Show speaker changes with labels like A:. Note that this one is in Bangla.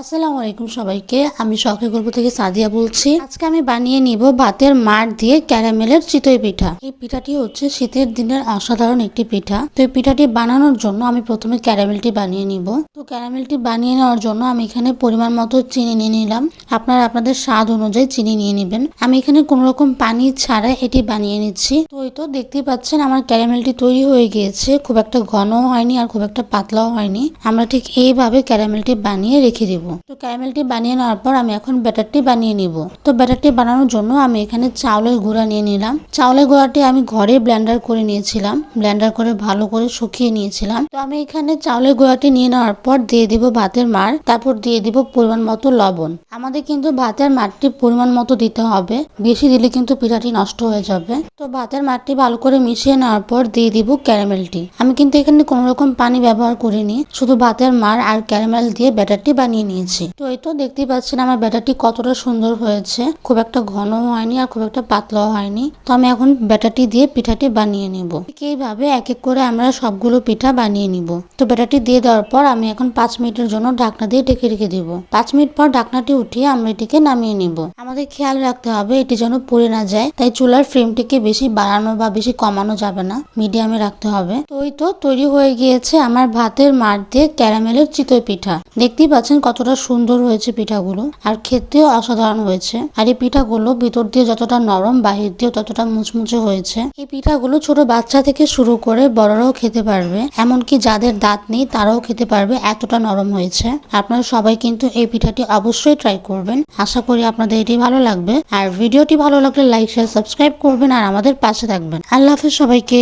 A: আসসালামু আলাইকুম সবাইকে। আমি শখে গল্প থেকে সাদিয়া বলছি। আজকে আমি বানিয়ে নিব ভাতের মার দিয়ে ক্যারামেলের চিতই পিঠা। এই পিঠাটি হচ্ছে শীতের দিনের অসাধারণ একটি পিঠা। তো এই পিঠাটি বানানোর জন্য আমি প্রথমে ক্যারামেলটি বানিয়ে নিব। তো ক্যারামেলটি বানিয়ে নেওয়ার জন্য আমি এখানে পরিমাণ মতো চিনি নিয়ে নিলাম। আপনারা আপনাদের স্বাদ অনুযায়ী চিনি নিয়ে নেবেন। আমি এখানে কোনো রকম পানি ছাড়া এটি বানিয়ে নিচ্ছি। তো এই তো দেখতেই পাচ্ছেন আমার ক্যারামেলটি তৈরি হয়ে গিয়েছে। খুব একটা ঘনও হয়নি আর খুব একটা পাতলাও হয়নি। আমরা ঠিক এইভাবে ক্যারামেলটি বানিয়ে রেখে দিব। তো ক্যারামেলটি বানিয়ে নেওয়ার পর আমি এখন ব্যাটারটি বানিয়ে নিব। তো ব্যাটারটি বানানোর জন্য আমি এখানে চাউলের গুঁড়া নিয়ে নিলাম। চাউলের গুঁড়াটি আমি ঘরে ব্লেন্ডার করে নিয়েছিলাম। ব্লেন্ডার করে ভালো করে শুকিয়ে নিয়েছিলাম। তো আমি এখানে চাউলের গুঁড়াটি নিয়ে নেওয়ার পর দিয়ে দিব ভাতের মার তারপর দিয়ে দিব পরিমাণ মতো লবণ। আমাদের কিন্তু ভাতের মারটি পরিমাণ মতো দিতে হবে। বেশি দিলে কিন্তু পিঠাটি নষ্ট হয়ে যাবে। তো ভাতের মারটি ভালো করে মিশিয়ে নেওয়ার পর দিয়ে দিব ক্যারামেলটি। আমি কিন্তু এখানে কোনো রকম পানি ব্যবহার করিনি। শুধু ভাতের মার আর ক্যারামেল দিয়ে ব্যাটারটি বানিয়ে নিয়েছি। তো এই তো দেখতেই পাচ্ছেন আমার ব্যাটারটি কতটা সুন্দর হয়েছে। খুব একটা ঘন হয়নি আর খুব একটা পাতলাও হয়নি। তো আমি এখন ব্যাটারটি দিয়ে পিঠাটি বানিয়ে নিব। এইভাবে এক এক করে আমরা সবগুলো পিঠা বানিয়ে নিব। তো ব্যাটারটি দিয়ে দেওয়ার পর আমি এখন পাঁচ মিনিটের জন্য ঢাকনা দিয়ে ঢেকে রেখে দিব। পাঁচ মিনিট পর ঢাকনাটি উঠিয়ে আমরা এটিকে নামিয়ে নিব। আমাদের খেয়াল রাখতে হবে এটি যেন পড়ে না যায়, তাই চুলার ফ্রেমটিকে বেশি বাড়ানো বা বেশি কমানো যাবে না। মিডিয়ামে রাখতে হবে। তো ওই তো তৈরি হয়ে গিয়েছে আমার ভাতের মার দিয়ে ক্যারামেলের চিতই পিঠা। দেখতেই পাচ্ছেন কতটা সুন্দর হয়েছে পিঠাগুলো, আর খেতেও অসাধারণ হয়েছে। আর এই পিঠাগুলো ভিতর দিয়ে যতটা নরম, বাহির দিয়ে ততটা মুচমুচে হয়েছে। এই পিঠাগুলো ছোট বাচ্চা থেকে শুরু করে বড়রাও খেতে পারবে, এমনকি যাদের দাঁত নেই তারাও খেতে পারবে, এতটা নরম হয়েছে। আপনারা সবাই কিন্তু এই পিঠাটি অবশ্যই ট্রাই করবেন। আশা করি আপনাদের এটি ভালো লাগবে। আর ভিডিওটি ভালো লাগলে লাইক শেয়ার সাবস্ক্রাইব করবেন আর আমাদের পাশে থাকবেন। আল্লাহ হাফেজ সবাইকে।